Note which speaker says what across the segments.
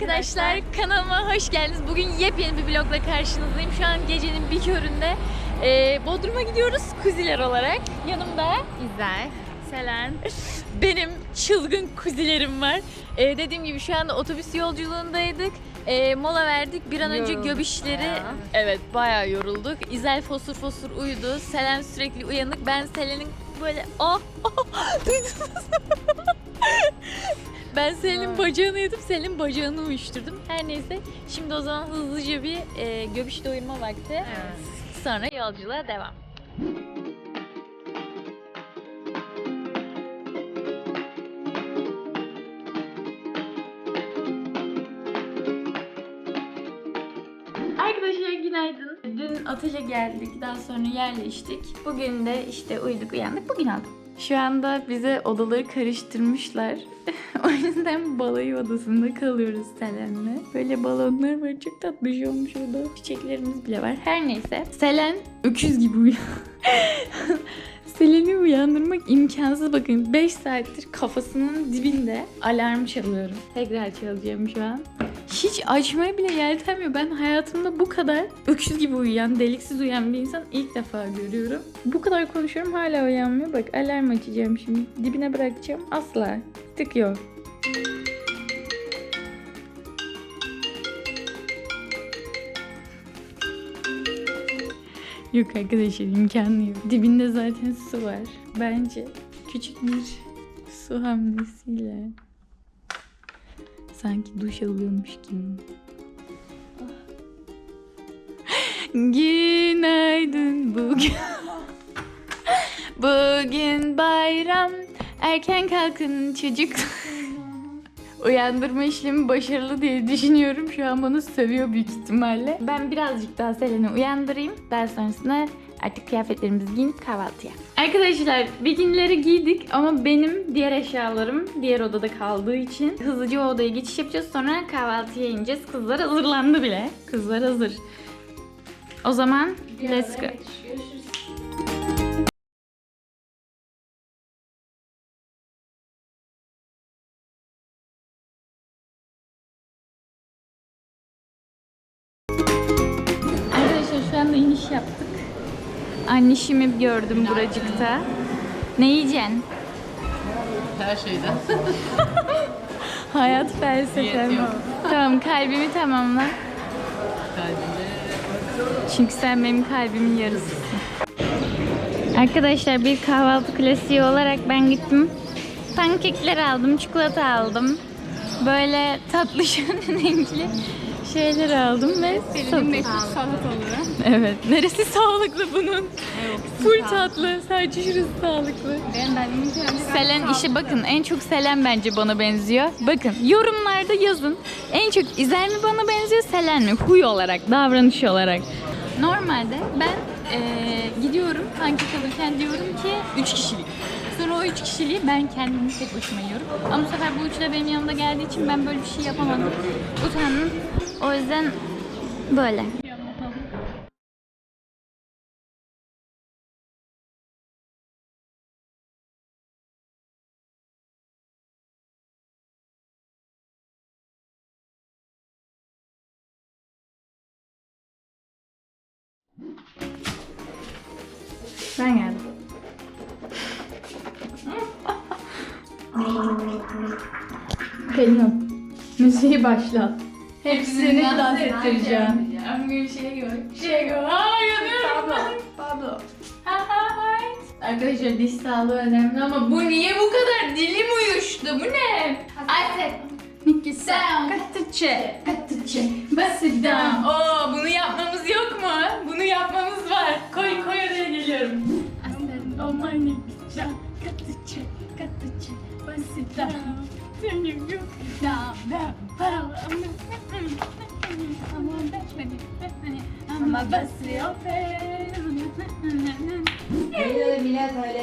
Speaker 1: arkadaşlar kanalıma hoş geldiniz. Bugün yepyeni bir vlogla karşınızdayım. Şu an gecenin bir köründe ee, Bodrum'a gidiyoruz kuziler olarak. Yanımda İzel, Selen, benim çılgın kuzilerim var. Ee, dediğim gibi şu anda otobüs yolculuğundaydık. Ee, mola verdik. Bir an önce
Speaker 2: Yorulduk
Speaker 1: göbüşleri...
Speaker 2: bayağı.
Speaker 1: Evet bayağı yorulduk. İzel fosur fosur uyudu. Selen sürekli uyanık. Ben Selen'in böyle ah, ah duydunuz? Ben Selen'in bacağını yedim, Selen'in bacağını uyuşturdum. Her neyse, şimdi o zaman hızlıca bir e, göbüş doyurma vakti. Sonra yolculuğa devam. Arkadaşlar günaydın. Dün otele geldik, daha sonra yerleştik. Bugün de işte uyuduk uyandık, bugün aldım. Şu anda bize odaları karıştırmışlar. o yüzden balayı odasında kalıyoruz Selen'le. Böyle balonlar var, çok tatlı şey olmuş orada. Çiçeklerimiz bile var. Her neyse. Selen öküz gibi uyuyor. Selen'i uyandırmak imkansız bakın. 5 saattir kafasının dibinde alarm çalıyorum. Tekrar çalacağım şu an. Hiç açmaya bile yeltenmiyor. Ben hayatımda bu kadar öküz gibi uyuyan, deliksiz uyuyan bir insan ilk defa görüyorum. Bu kadar konuşuyorum hala uyanmıyor. Bak alarm açacağım şimdi. Dibine bırakacağım. Asla. Tık yok. Yok arkadaşlar imkanı yok. Dibinde zaten su var. Bence küçük bir su hamlesiyle sanki duş alıyormuş gibi. Günaydın bugün. bugün bayram. Erken kalkın çocuk. Uyandırma işlemi başarılı diye düşünüyorum. Şu an bana sövüyor büyük ihtimalle. Ben birazcık daha Selen'i uyandırayım. Daha sonrasında artık kıyafetlerimizi giyinip kahvaltıya. Arkadaşlar bikinleri giydik ama benim diğer eşyalarım diğer odada kaldığı için hızlıca o odaya geçiş yapacağız. Sonra kahvaltıya ineceğiz. Kızlar hazırlandı bile. Kızlar hazır. O zaman let's go. İniş yaptık. Annişimi gördüm buracıkta. Ne yiyeceksin?
Speaker 2: Her şeyden.
Speaker 1: Hayat felsefem.
Speaker 2: Yok.
Speaker 1: Tamam kalbimi tamamla.
Speaker 2: Kalbimde.
Speaker 1: Çünkü sen benim kalbimin yarısısın. Arkadaşlar bir kahvaltı klasiği olarak ben gittim. Pankekler aldım, çikolata aldım. Böyle tatlı renkli şeyler aldım ve
Speaker 2: salataları.
Speaker 1: Evet. Neresi sağlıklı bunun? Full tatlı. Sadece şurası sağlıklı.
Speaker 2: Ben benim
Speaker 1: Selen işi bakın en çok Selen bence bana benziyor. Bakın yorumlarda yazın. En çok İzel mi bana benziyor Selen mi? Huy olarak, davranış olarak. Normalde ben eee, gidiyorum pankek alırken diyorum ki 3 kişilik. Sonra o 3 kişiliği ben kendim tek başıma yiyorum. Ama bu sefer bu üçü de benim yanımda geldiği için ben böyle bir şey yapamadım. Utandım. O yüzden böyle. Pelin müziği başla. Hepsini dans ettireceğim. Bir şey gör. Şey gör. Aa yanıyorum ben.
Speaker 2: Pablo.
Speaker 1: Ha, ha, hayt. Arkadaşlar diş sağlığı önemli ama bu niye bu kadar dilim uyuştu? Bu ne? Artık. Sen katıçe, katıçe, basit down. Oo, bunu yapmamız yok mu? Bunu yapmamız var. Koy, koy oraya geliyorum. My god, katıçe, katıçe, basit down. Sen yok, down, down, ama basıyor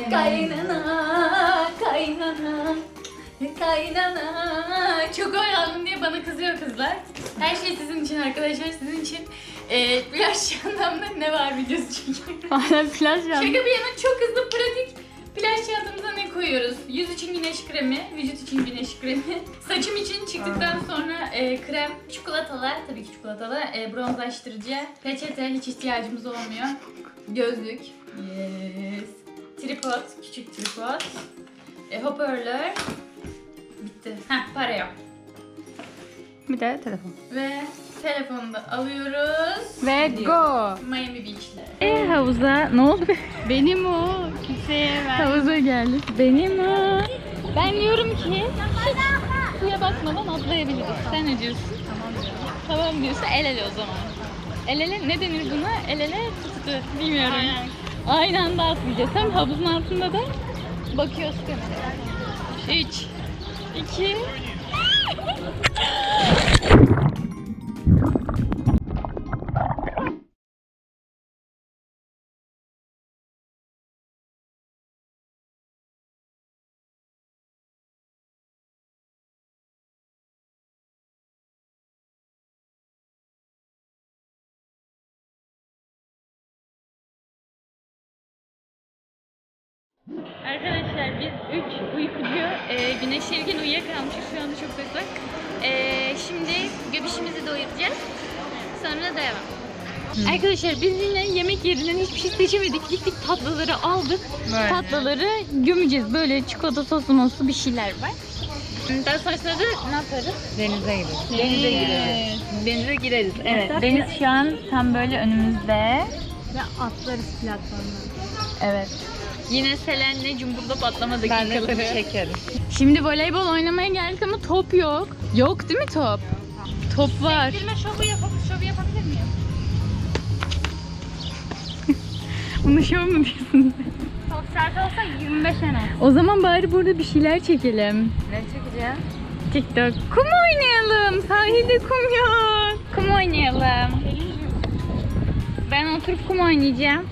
Speaker 1: Kaynana, kaynana, kaynana. Çok oyalandım diye bana kızıyor kızlar. Her şey sizin için arkadaşlar, sizin için. Ee, plaj çantamda ne var videosu çekiyorum.
Speaker 2: Hala plaj
Speaker 1: Şaka bir yana çok hızlı pratik
Speaker 3: Plaj çantamıza ne koyuyoruz? Yüz için güneş kremi, vücut için güneş kremi. Saçım için çıktıktan sonra e, krem, çikolatalar, tabii ki çikolatalar, e, bronzlaştırıcı, peçete hiç ihtiyacımız olmuyor. Gözlük, yes. Tripod, küçük tripod. E, hoparlör. Bitti. Heh, para yok.
Speaker 1: Bir de telefon.
Speaker 3: Ve telefonu da alıyoruz.
Speaker 1: Ve go.
Speaker 3: Miami Beach'lere.
Speaker 1: E havuza ne oldu?
Speaker 4: Benim o. Kimseye ver.
Speaker 1: havuza geldik. Benim o. Ben diyorum ki hiç suya bakmadan atlayabiliriz. Sen ne diyorsun? Tamam diyorum. Tamam diyorsa el ele o zaman. El ele ne denir buna? El ele tuttu. Bilmiyorum. Aynı anda atlayacağız. Hem havuzun altında da bakıyoruz kameraya. 3 2 Thank you. Arkadaşlar biz 3 uykucu e, güneş erken uyuyakalmışız şu anda çok uzak. E, şimdi göbüşümüzü doyuracağız. Sonra devam. Arkadaşlar biz yine yemek yerinden hiçbir şey seçemedik. Gittik tatlıları aldık. Tatlıları gömeceğiz. Böyle çikolata soslu moslu bir şeyler var. Daha sonrasında da ne yaparız?
Speaker 4: Denize gidelim.
Speaker 1: Denize gireriz.
Speaker 4: Denize gireriz.
Speaker 1: Evet, deniz şu an tam böyle önümüzde.
Speaker 4: Ve atlarız platformdan.
Speaker 1: Evet. Yine Selen'le cumburda patlama dakikaları.
Speaker 4: seni çekerim.
Speaker 1: Şimdi voleybol oynamaya geldik ama top yok. Yok değil mi top? Top var.
Speaker 3: Bilme şovu, yapıp, şovu yapabilir miyim?
Speaker 1: Bunu şov mu diyorsun?
Speaker 3: Çok sert olsa 25 sene.
Speaker 1: O zaman bari burada bir şeyler çekelim.
Speaker 4: Ne çekeceğim?
Speaker 1: TikTok. Kum oynayalım. Sahilde kum yok. Kum oynayalım. Ben oturup kum oynayacağım.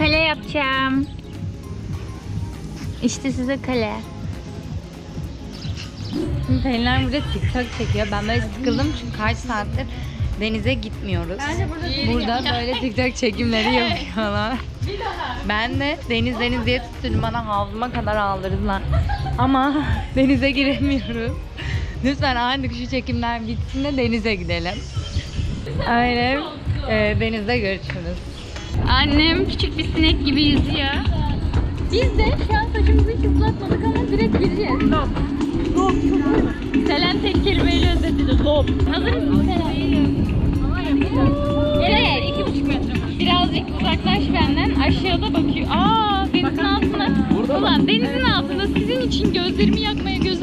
Speaker 1: Kale yapacağım. İşte size kale.
Speaker 5: Şimdi Pelinler burada TikTok çekiyor. Ben böyle sıkıldım çünkü kaç saattir denize gitmiyoruz. burada böyle TikTok çekimleri yapıyorlar. Ben de deniz deniz diye tutturdum bana havluma kadar aldırdılar. Ama denize giremiyoruz. Lütfen artık şu çekimler bitsin de denize gidelim. Öyle e, denizde görüşürüz.
Speaker 1: Annem küçük bir sinek gibi yüzüyor. Biz de şu an saçımızı hiç ıslatmadık ama direkt gireceğiz. Lop. Lop Selen tek kelimeyle özetledi. Lop. Hazır mısın Selen? Evet. iki buçuk metre Birazcık uzaklaş benden. Aşağıda bakıyor. Aa denizin altında. Ulan denizin altında sizin için gözlerimi yakmaya göz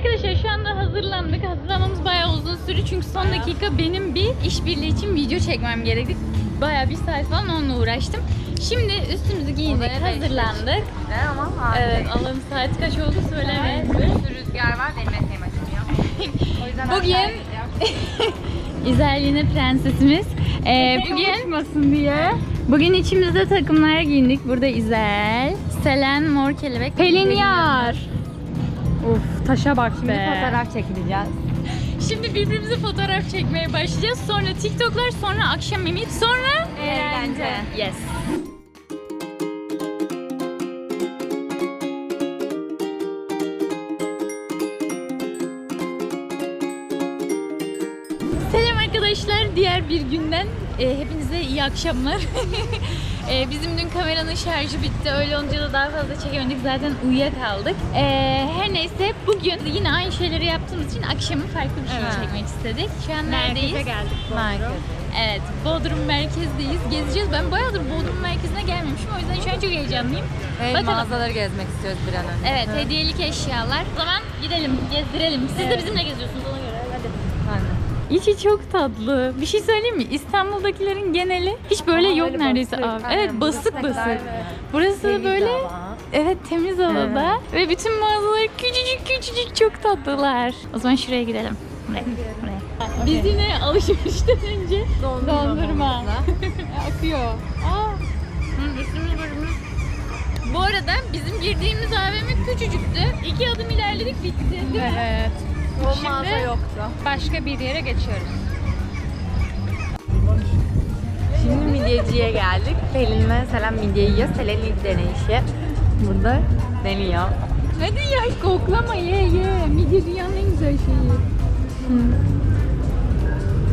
Speaker 1: Arkadaşlar şu anda hazırlandık. Hazırlanmamız bayağı uzun sürdü çünkü son dakika benim bir işbirliği için video çekmem gerekti. Bayağı bir saat falan onunla uğraştım. Şimdi üstümüzü giyindik, hazırlandık.
Speaker 5: Ne ama
Speaker 1: Evet, Allah'ım saat kaç oldu söylemeyin.
Speaker 5: rüzgar var benim eteğim açmıyor.
Speaker 1: Bugün İzel yine prensesimiz. Ee, bugün diye. Bugün içimizde takımlar giyindik. Burada İzel, Selen, Mor Kelebek, Pelin Yar. Uf taşa bak
Speaker 5: Şimdi
Speaker 1: be.
Speaker 5: fotoğraf çekileceğiz.
Speaker 1: Şimdi birbirimize fotoğraf çekmeye başlayacağız. Sonra TikTok'lar, sonra akşam yemeği, sonra
Speaker 5: Eğlence.
Speaker 1: Yes. Selam arkadaşlar. Diğer bir günden e, hepinize iyi akşamlar. E, bizim dün kameranın şarjı bitti. Öyle olunca da daha fazla çekemedik. Zaten uyuyakaldık. E, her neyse bugün yine aynı şeyleri yaptığımız için akşamı farklı bir şey
Speaker 5: Evet.
Speaker 1: çekmek istedik. Şu an neredeyiz?
Speaker 4: geldik.
Speaker 5: Merkez.
Speaker 1: Evet, Bodrum merkezdeyiz. Gezeceğiz. Ben bayağıdır Bodrum merkezine gelmemişim. O yüzden şu an çok heyecanlıyım.
Speaker 5: Ve
Speaker 1: Bakalım.
Speaker 5: mağazaları gezmek istiyoruz bir an önce.
Speaker 1: Evet, hediyelik eşyalar. O zaman gidelim, gezdirelim. Siz de bizimle geziyorsunuz İçi çok tatlı. Bir şey söyleyeyim mi? İstanbul'dakilerin geneli hiç böyle yok
Speaker 5: Böyle
Speaker 1: neredeyse
Speaker 5: basık,
Speaker 1: abi.
Speaker 5: aynen,
Speaker 1: Evet basık basık. Burası
Speaker 5: Temiz
Speaker 1: böyle
Speaker 5: hava.
Speaker 1: evet temiz havada ve bütün mağazalar küçücük küçücük çok tatlılar. O zaman şuraya gidelim. Buraya. buraya. Biz yine alışverişten önce dondurma. akıyor. Aa. Bu arada bizim girdiğimiz AVM küçücüktü. İki adım ilerledik bitti.
Speaker 2: Evet.
Speaker 5: O mağaza yoktu.
Speaker 2: Başka bir yere geçiyoruz.
Speaker 5: Şimdi midyeciye geldik. Pelin mesela midye yiyor. Selin ilk deneyişi. Burada deniyor.
Speaker 1: Hadi ya koklama ye ye. Midye dünyanın en güzel şeyi.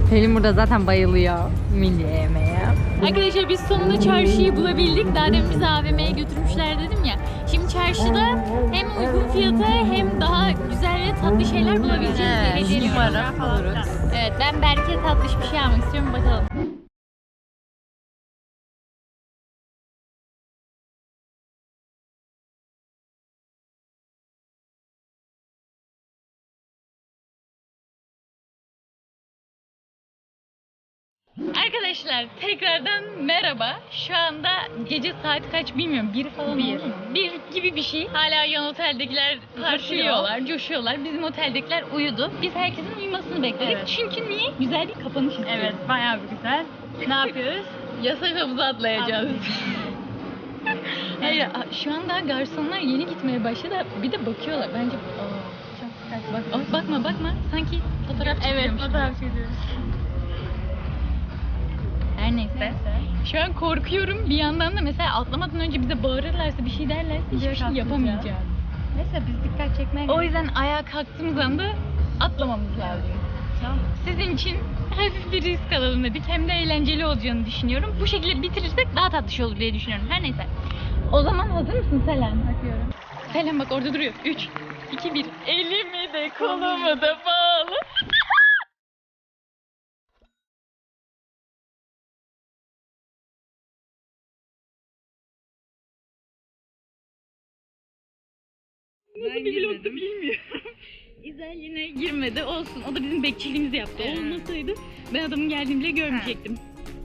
Speaker 5: Pelin burada zaten bayılıyor midye yemeye.
Speaker 1: Arkadaşlar biz sonunda çarşıyı bulabildik. Daha demin bizi AVM'ye götürmüşler dedim ya. Şimdi çarşıda hem uygun fiyata hem daha güzel tatlı şeyler bulabileceğiz diye düşünüyorum.
Speaker 5: Umarım buluruz.
Speaker 1: Evet ben Berke tatlış bir şey almak istiyorum bakalım. Arkadaşlar tekrardan merhaba. Şu anda gece saat kaç bilmiyorum. Bir falan bir. Bir gibi bir şey. Hala yan oteldekiler karşılıyorlar, coşuyorlar. Bizim oteldekiler uyudu. Biz herkesin uyumasını bekledik. Çünkü niye? Güzel bir kapanış istiyoruz. Evet bayağı bir güzel. Ne yapıyoruz? Yasak havuza atlayacağız. Hayır şu anda garsonlar yeni gitmeye başladı. Bir de bakıyorlar. Bence Aa, bak, bakma bakma. Sanki fotoğraf çekiyormuş. Evet fotoğraf çekiyoruz. Her neyse. Şu an korkuyorum. Bir yandan da mesela atlamadan önce bize bağırırlarsa bir şey derlerse hiçbir şey yapamayacağız.
Speaker 2: Neyse biz dikkat çekmeye
Speaker 1: O yüzden ayağa kalktığımız anda atlamamız lazım. Sizin için hafif bir risk alalım dedik. Hem de eğlenceli olacağını düşünüyorum. Bu şekilde bitirirsek daha tatlı şey olur diye düşünüyorum. Her neyse. O zaman hazır mısın Selen? Bakıyorum. Selen bak orada duruyor. 3, 2, 1. Elimi de kolumu da bağlı. Nasıl bir vlogdu bilmiyorum. İzel yine girmedi. Olsun. O da bizim bekçiliğimizi yaptı. Olmasaydı ben adamın geldiğini bile görmeyecektim.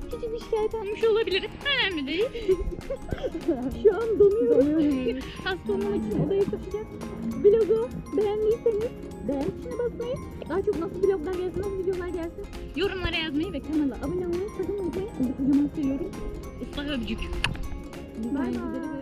Speaker 1: Küçük bir şikayet almış olabilir. Önemli değil. Şu an donuyorum. Hasta olmamak için odaya koşacağız. Vlogu beğendiyseniz beğen tuşuna basmayı, daha çok nasıl vloglar gelsin, nasıl videolar gelsin, yorumlara yazmayı ve kanala abone olmayı sakın unutmayın. Sizi kocaman seviyorum. Islah öpücük. Bye bye.